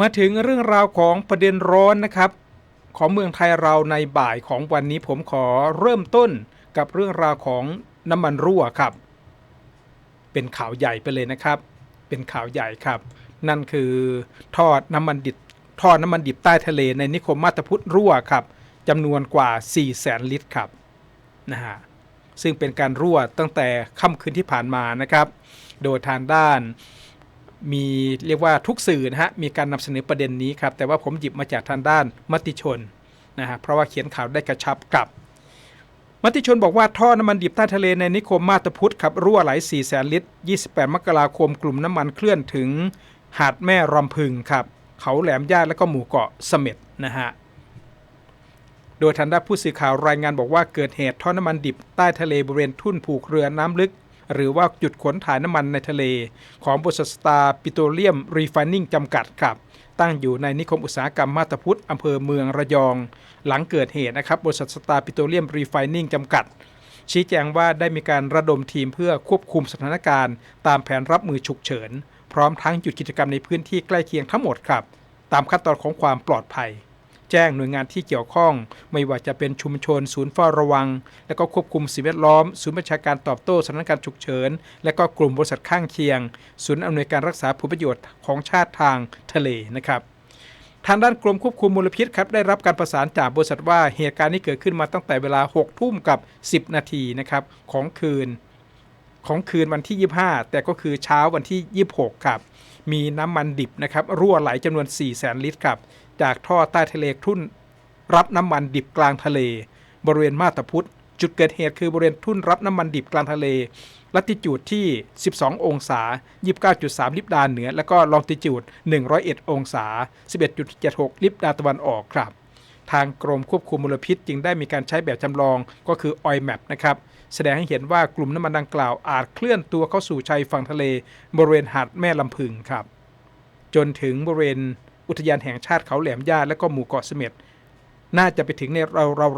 มาถึงเรื่องราวของประเด็นร้อนนะครับ ของเมืองไทยเราในบ่ายของวันนี้ผมขอเริ่มต้นกับเรื่องราวของน้ำมันรั่วครับ เป็นข่าวใหญ่ไปเลยนะครับ เป็นข่าวใหญ่ครับ นั่นคือทอดน้ำมันดิบทอดน้ำมันดิบใต้ทะเลในนิคมมาตพุทธรั่วครับจำนวนกว่า 4 0 0แสนลิตรครับนะฮะซึ่งเป็นการรั่วตั้งแต่ค่ำคืนที่ผ่านมานะครับ โดยทางด้าน มีเรียกว่าทุกสื่อนะฮะมีการนำเสนอประเด็นนี้ครับแต่ว่าผมหยิบมาจากทางด้านมติชนนะฮะเพราะว่าเขียนข่าวได้กระชับกับ มติชนบอกว่าท่อน้ำมันดิบใต้ทะเลในนิคมมาตาพุทธครับรั่วไหล4แสนลิตร 28 มกราคมกลุ่มน้ำมันเคลื่อนถึงหาดแม่รำพึงครับเขาแหลมย่าและก็หมู่เกาะเสม็ดนะฮะโดยทางด้านผู้สื่อข่าวรายงานบอกว่าเกิดเหตุท่อน้ำมันดิบใต้ทะเลบริเวณทุ่นผูกเรือน้ำลึก หรือว่าจุดขนถ่ายน้ำมันในทะเล ของบริษัทสตาร์ปิโตรเลียมรีไฟนิ่งจำกัดครับ ตั้งอยู่ในนิคมอุตสาหกรรมมาตาพุทธอำเภอเมืองระยอง หลังเกิดเหตุนะครับบริษัทสตาร์ปิโตรเลียมรีไฟนิ่งจำกัด ชี้แจงว่าได้มีการระดมทีมเพื่อควบคุมสถานการณ์ ตามแผนรับมือฉุกเฉิน พร้อมทั้งหยุดกิจกรรมในพื้นที่ใกล้เคียงทั้งหมดครับ ตามขั้นตอนของความปลอดภัย แจ้งหน่วยงานที่เกี่ยวข้อง ไม่ว่าจะเป็นชุมชน ศูนย์เฝ้าระวัง และก็ควบคุมสิ่งแวดล้อม ศูนย์บัญชาการตอบโต้สถานการณ์ฉุกเฉิน และก็กลุ่มบริษัทข้างเคียง ศูนย์อำนวยการรักษาผลประโยชน์ของชาติทางทะเลนะครับทางด้านกรมควบคุมมลพิษครับได้รับการประสานจากบริษัทว่าเหตุการณ์นี้เกิดขึ้นมาตั้งแต่เวลา 6 ทุ่มกับ 10 นาทีนะครับของคืนของคืนวันที่ 25 แต่ก็คือเช้าวันที่ 26 ครับ มีน้ำมันดิบนะครับรั่วไหลจำนวน 4 0 0แสนลิตรครับ จากท่อใต้ทะเลทุ่น รับน้ำมันดิบกลางทะเล บริเวณมาตาพุทธจุดเกิดเหตุคือบริเวณทุ่นรับน้ำมันดิบกลางทะเล ลัติจูดที่ 12 องศา 29.3 ลิบดาเหนือ แล้วก็ลองติจูด 101 องศา 11.76 ลิบดาตะวันออกครับ ทางกรมควบคุมมลพิษจึงได้มีการใช้แบบจำลองก็คือ oil map นะครับ แสดงให้เห็นว่ากลุ่มน้ำมันดังกล่าวอาจเคลื่อนตัวเข้าสู่ชายฝั่งทะเล บริเวณหาดแม่ลำพึงครับ จนถึงบริเวณ อุทยานแห่งชาติเขาแหลมย่าและก็หมู่เกาะเสม็ดน่าจะไปถึงใน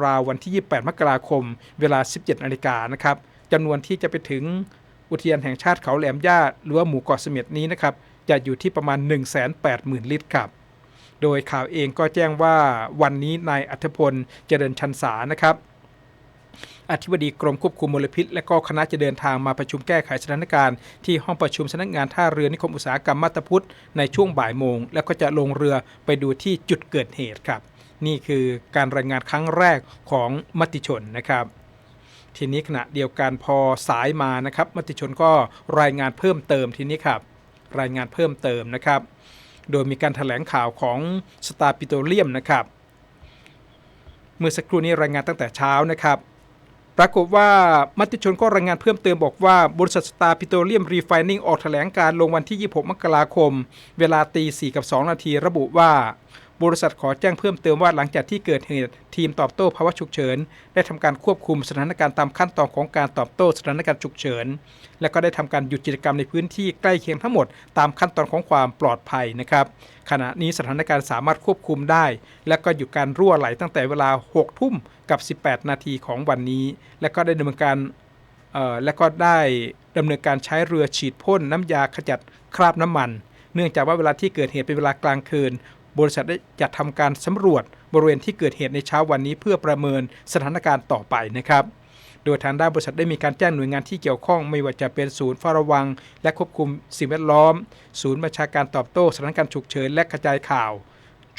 ราวๆวันที่ 28 มกราคม เวลา 17นาฬิกานะครับจำนวนที่จะไปถึงอุทยานแห่งชาติเขาแหลมย่าหรือว่าหมู่เกาะเสม็ดนี้นะครับจะอยู่ที่ประมาณ 180,000 ลิตรครับ โดยข่าวเองก็แจ้งว่าวันนี้นายอัธพลเจริญชันสานะครับ อธิบดีกรมควบคุมมลพิษ และก็คณะจะเดินทางมาประชุมแก้ไขสถานการณ์ ที่ห้องประชุมสำนักงานท่าเรือนิคมอุตสาหกรรมมาตาพุทธในช่วงบ่ายโมง แล้วก็จะลงเรือไปดูที่จุดเกิดเหตุครับ นี่คือการรายงานครั้งแรกของมติชนนะครับทีนี้ขณะเดียวกันพอสายมานะครับ มติชนก็รายงานเพิ่มเติมทีนี้ครับ รายงานเพิ่มเติมนะครับ โดยมีการถแถลงข่าวของสตาร์ปิโตรเลียมนะครับ เมื่อสักครู่นี้รายงานตั้งแต่เช้านะครับ ปรากฏว่ามติชนก็รายงานเพิ่มเติมบอกว่า บริษัทสตาร์พิโตรเลียมรีไฟนิ่งออกแถลงการลงวันที่ 26 มกราคม เวลาตี4กับ 2 นาทีระบุว่า บริษัทขอแจ้งเพิ่มเติมว่าหลังจากที่เกิดเหตุทีมตอบโต้ภาวะฉุกเฉิน ได้ทำการควบคุมสถานการณ์ตามขั้นตอนของการตอบโต้สถานการณ์ฉุกเฉิน และก็ได้ทำการหยุดกิจกรรมในพื้นที่ใกล้เคียงทั้งหมดตามขั้นตอนของความปลอดภัยนะครับ ขณะนี้สถานการณ์สามารถควบคุมได้ และก็หยุดการรั่วไหลตั้งแต่เวลา 6 ทุ่มกับ 18 นาทีของวันนี้ และก็ได้ดำเนินการและก็ได้ดำเนินการใช้เรือฉีดพ่นน้ำยาขจัดคราบน้ำมัน เนื่องจากว่าเวลาที่เกิดเหตุเป็นเวลากลางคืน บริษัทได้จะทำการสำรวจบริเวณที่เกิดเหตุในเช้าวันนี้เพื่อประเมินสถานการณ์ต่อไปนะครับโดยทางด้านบริษัทได้มีการแจ้งหน่วยงานที่เกี่ยวข้องไม่ว่าจะเป็นศูนย์เฝ้าระวัง และควบคุมสิ่งแวดล้อม ศูนย์บัญชาการตอบโต้สถานการณ์ฉุกเฉินและกระจายข่าว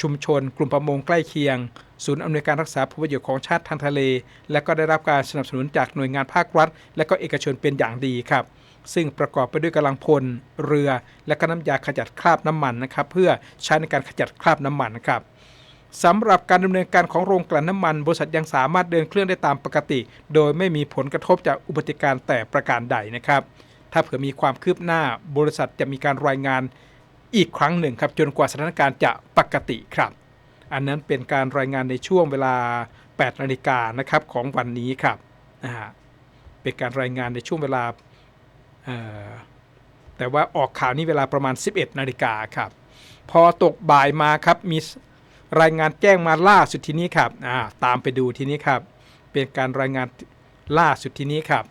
ชุมชน กลุ่มประมงใกล้เคียง ศูนย์อำนวยการรักษาผลประโยชน์ของชาติทางทะเล และก็ได้รับการสนับสนุนจากหน่วยงานภาครัฐ และก็เอกชนเป็นอย่างดีครับ ซึ่งประกอบไปด้วยกำลังพล เรือ และก็น้ำยาขจัดคราบน้ำมันนะครับ เพื่อใช้ในการขจัดคราบน้ำมันนะครับสำหรับการดำเนินการของโรงกลั่นน้ำมัน บริษัทยังสามารถเดินเครื่องได้ตามปกติ โดยไม่มีผลกระทบจากอุบัติการณ์แต่ประการใดนะครับ ถ้าเผื่อมีความคืบหน้าบริษัทจะมีการรายงานอีกครั้งหนึ่งครับจนกว่าสถานการณ์จะปกติครับ อันนั้นเป็นการรายงานในช่วงเวลา 8 นาฬิกานะครับของวันนี้ครับนะฮะเป็นการรายงานในช่วงเวลา แต่ว่าออกข่าวนี้เวลาประมาณ 11 นาฬิกาครับ พอตกบ่ายมาครับมีรายงานแจ้งมาล่าสุดทีนี้ครับาตามไปดูทีนี้ครับ เป็นการรายงานล่าสุดทีนี้ครับ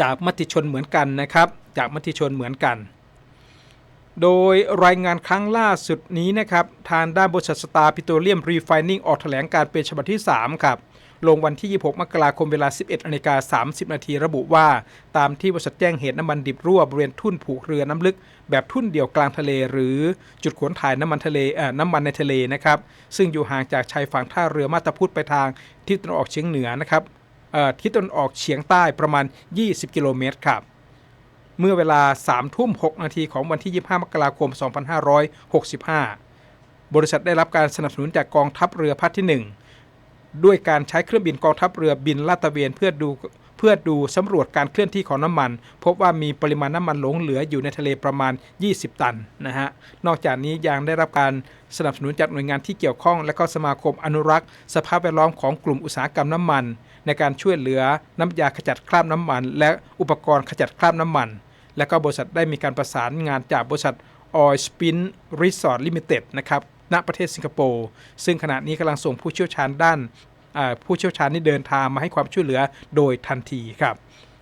จากมติชนเหมือนกันนะครับ จากมติชนเหมือนกัน โดยรายงานครั้งล่าสุดนี้นะครับ ทางด้านบริษัทสตาร์ปิโตรเลียมรีไฟนิ่งออกแถลงการเป็นฉบับที่ 3 ครับ ลงวันที่ 26 มกราคมเวลา 11นาฬิกา30 นาทีระบุว่า ตามที่บริษัทแจ้งเหตุน้ำมันดิบรั่วบริเวณทุ่นผูกเรือน้ำลึก แบบทุ่นเดี่ยวกลางทะเล หรือจุดขนถ่ายน้ำมันทะเลเอ่อน้ำมันในทะเลนะครับ ซึ่งอยู่ห่างจากชายฝั่งท่าเรือมาตาพุธไปทางทิศตะวันออกเฉียงเหนือนะครับเอ่อทิศตะวันออกเฉียงใต้ประมาณ 20 กิโลเมตรครับ เมื่อเวลา3ทุ่ม6นาทีของวันที่ 25 มกราคม 2565 บริษัทได้รับการสนับสนุนจากกองทัพเรือภาคที่ 1 ด้วยการใช้เครื่องบินกองทัพเรือบินลาดตระเวนเพื่อดูเพื่อดูสำรวจการเคลื่อนที่ของน้ำมัน พบว่ามีปริมาณน้ำมันหลงเหลืออยู่ในทะเลประมาณ 20 ตันนะฮะนอกจากนี้ยังได้รับการสนับสนุนจากหน่วยงานที่เกี่ยวข้อง และก็สมาคมอนุรักษ์ สภาพแวดล้อมของกลุ่มอุตสาหกรรมน้ำมัน ในการช่วยเหลือน้ำยาขจัดคราบน้ำมัน และอุปกรณ์ขจัดคราบน้ำมัน และก็บริษัทได้มีการประสานงานจากบริษัท Oil Spin Resort Limited นะครับณประเทศสิงคโปร์ซึ่งขณะนี้กำลังส่งผู้เชี่ยวชาญด้านผู้เชี่ยวชาญนี่เดินทางมาให้ความช่วยเหลือโดยทันทีครับ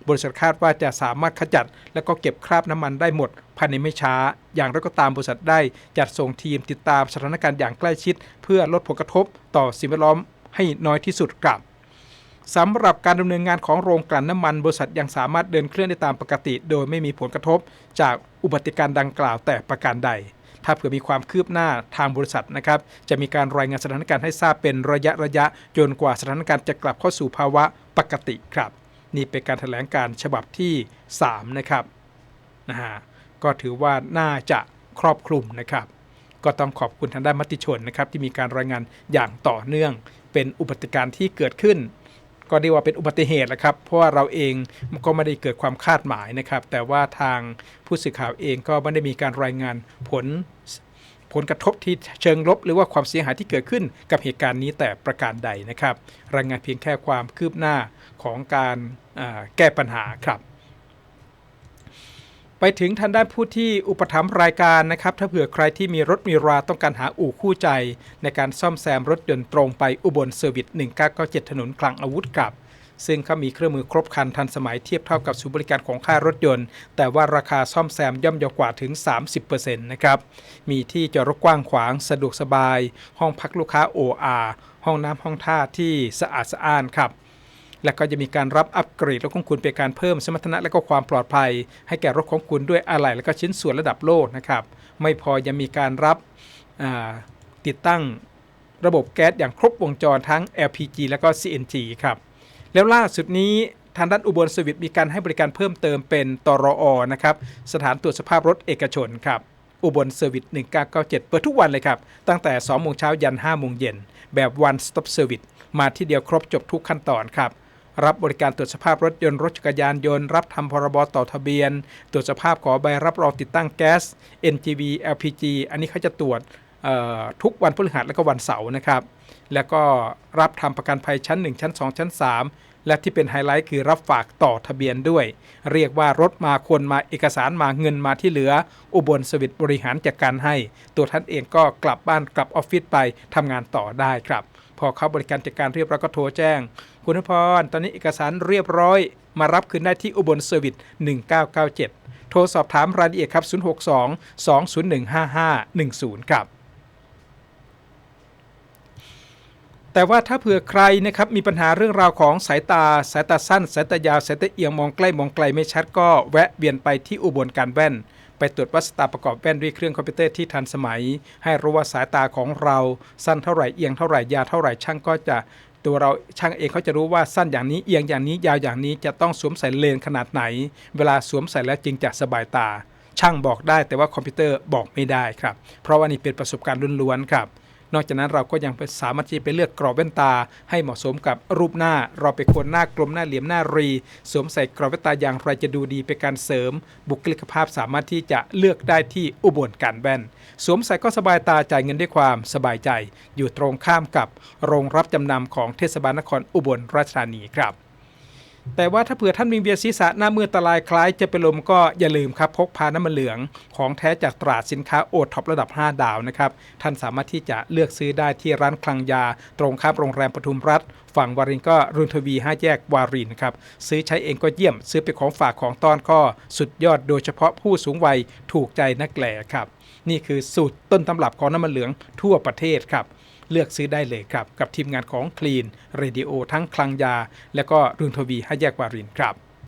บริษัทคาดว่าจะสามารถขจัด และก็เก็บคราบน้ำมันได้หมดภายในไม่ช้า อย่างไรก็ตามบริษัทได้จัดส่งทีมติดตามสถานการณ์อย่างใกล้ชิด เพื่อลดผลกระทบต่อสิ่งแวดล้อมให้น้อยที่สุดครับ สำหรับการดำเนินงานของโรงกลั่นน้ำมัน บริษัทยังสามารถเดินเครื่องได้ตามปกติ โดยไม่มีผลกระทบจากอุบัติการณ์ดังกล่าวแต่ประการใด ถ้าเผื่อมีความคืบหน้าทางบริษัทนะครับ จะมีการรายงานสถานการณ์ให้ทราบเป็นระยะระยะจนกว่าสถานการณ์จะกลับเข้าสู่ภาวะปกติครับ นี่เป็นการแถลงการฉบับที่ 3 นะครับนะฮะก็ถือว่าน่าจะครอบคลุมนะครับ ก็ต้องขอบคุณทางด้านมติชนนะครับที่มีการรายงานอย่างต่อเนื่อง เป็นอุบัติการณ์ที่เกิดขึ้น ก็เรียกว่าเป็นอุบัติเหตุแหละครับ เพราะว่าเราเองก็ไม่ได้เกิดความคาดหมายนะครับ แต่ว่าทางผู้สื่อข่าวเองก็ไม่ได้มีการรายงานผลผลกระทบที่เชิงลบ หรือว่าความเสียหายที่เกิดขึ้นกับเหตุการณ์นี้แต่ประการใดนะครับ รายงานเพียงแค่ความคืบหน้าของการแก้ปัญหาครับ ไปถึงทางด้านผู้ที่อุปถัมภ์รายการนะครับถ้าเผื่อใครที่มีรถมีราต้องการหาอู่คู่ใจ ในการซ่อมแซมรถยนต์ตรงไปอุบลเซอร์วิส1997 ถนนคลังอาวุธกับ ซึ่งเขามีเครื่องมือครบครันทันสมัยเทียบเท่ากับศูนย์บริการของค่ายรถยนต์ แต่ว่าราคาซ่อมแซมย่อมเยาวกว่าถึง 30%นะครับมีที่จอดรถกว้างขวางสะดวกสบาย ห้องพักลูกค้า OR ห้องน้ำห้องท่าที่สะอาดสะอ้านครับ และก็จะมีการรับอัปเกรดรถของคุณเป็นการเพิ่มสมรรถนะและก็ความปลอดภัย ให้แก่รถของคุณด้วยอะไหล่และก็ชิ้นส่วนระดับโลกนะครับ ไม่พอยังมีการรับติดตั้งระบบแก๊สอย่างครบวงจรทั้ง LPG และก็ CNG ครับ แล้วล่าสุดนี้ทางด้านอุบลสวิตมีการให้บริการเพิ่มเติมเป็นตรอนะครับ สถานตรวจสภาพรถเอกชนครับ อุบลเซอร์วิส1997 เปิดทุกวันเลยครับ ตั้งแต่ 2 โมงเช้ายัน 5 โมงเย็น แบบ one stop service มาที่เดียวครบจบทุกขั้นตอนครับ รับบริการตรวจสภาพรถยนต์รถจักรยานยนต์รับทำพรบต่อทะเบียน ตรวจสภาพขอใบรับรองติดตั้งแก๊ส NGV LPG อันนี้เขาจะตรวจทุกวันพฤหัสและก็วันเสาร์นะครับ แล้วก็รับทำประกันภัยชั้น 1 ชั้น 2 ชั้น 3 และที่เป็นไฮไลท์คือรับฝากต่อทะเบียนด้วย เรียกว่ารถมาคนมาเอกสารมาเงินมาที่เหลือ อุบลสวิตบริหารจัดการให้ ตัวท่านเองก็กลับบ้านกลับออฟฟิศไปทำงานต่อได้ครับ พอเขาบริการจัดการเรียบร้อยก็โทรแจ้ง คุณพรตอนนี้เอกสารเรียบร้อย มารับคืนได้ที่อุบลเซอร์วิส1997 โทรสอบถามรายละเอียดครับ 062 201 5510 ครับ แต่ว่าถ้าเผื่อใครนะครับมีปัญหาเรื่องราวของสายตา สายตาสั้น สายตายาว สายตาเอียงมองใกล้มองไกลไม่ชัดก็แวะเวียนไปที่อุบลการแว่น ไปตรวจวัดสายตาประกอบแว่นด้วยเครื่องคอมพิวเตอร์ที่ทันสมัย ให้รู้ว่าสายตาของเราสั้นเท่าไหร่เอียงเท่าไหร่ยาวเท่าไหร่ช่างก็จะตัวเราช่างเองเขาจะรู้ว่าสั้นอย่างนี้เอียงอย่างนี้ยาวอย่างนี้จะต้องสวมใส่เลนขนาดไหน เวลาสวมใส่แล้วจึงจะสบายตา ช่างบอกได้แต่ว่าคอมพิวเตอร์บอกไม่ได้ครับ เพราะว่านี่เป็นประสบการณ์ล้วนๆครับ นอกจากนั้นเราก็ยังสามารถที่จะไปเลือกกรอบแว่นตา ให้เหมาะสมกับรูปหน้า เราไปคนหน้ากลมหน้าเหลี่ยมหน้ารี สวมใส่กรอบแว่นตาอย่างไรจะดูดีเป็นการเสริม บุคลิกภาพสามารถที่จะเลือกได้ที่อุบลการแว่น สวมใส่ก็สบายตาจ่ายเงินด้วยความสบายใจ อยู่ตรงข้ามกับโรงรับจำนำของเทศบาลนครอุบลราชธานีครับ แต่ว่าถ้าเผื่อท่านมีเวียนศีรษะหน้ามืดตาลายคล้ายจะเป็นลมก็อย่าลืมครับพกพาน้ำมันเหลือง ของแท้จากตราดสินค้าโอท็อประดับ 5 ดาวนะครับท่านสามารถที่จะเลือกซื้อได้ที่ร้านคลังยา ตรงข้ามโรงแรมปทุมรัฐ ฝั่งวารินก็รุนทวี5แยกวารินครับซื้อใช้เองก็เยี่ยม ซื้อเป็นของฝากของต้อนก็สุดยอดโดยเฉพาะผู้สูงวัยถูกใจนักแหล่ครับนี่คือสูตรต้นตำรับของน้ำมันเหลืองทั่วประเทศครับ เลือกซื้อได้เลยครับ กับทีมงานของ Clean Radio ทั้งคลังยา และก็รุนทวีให้แยกวารินครับ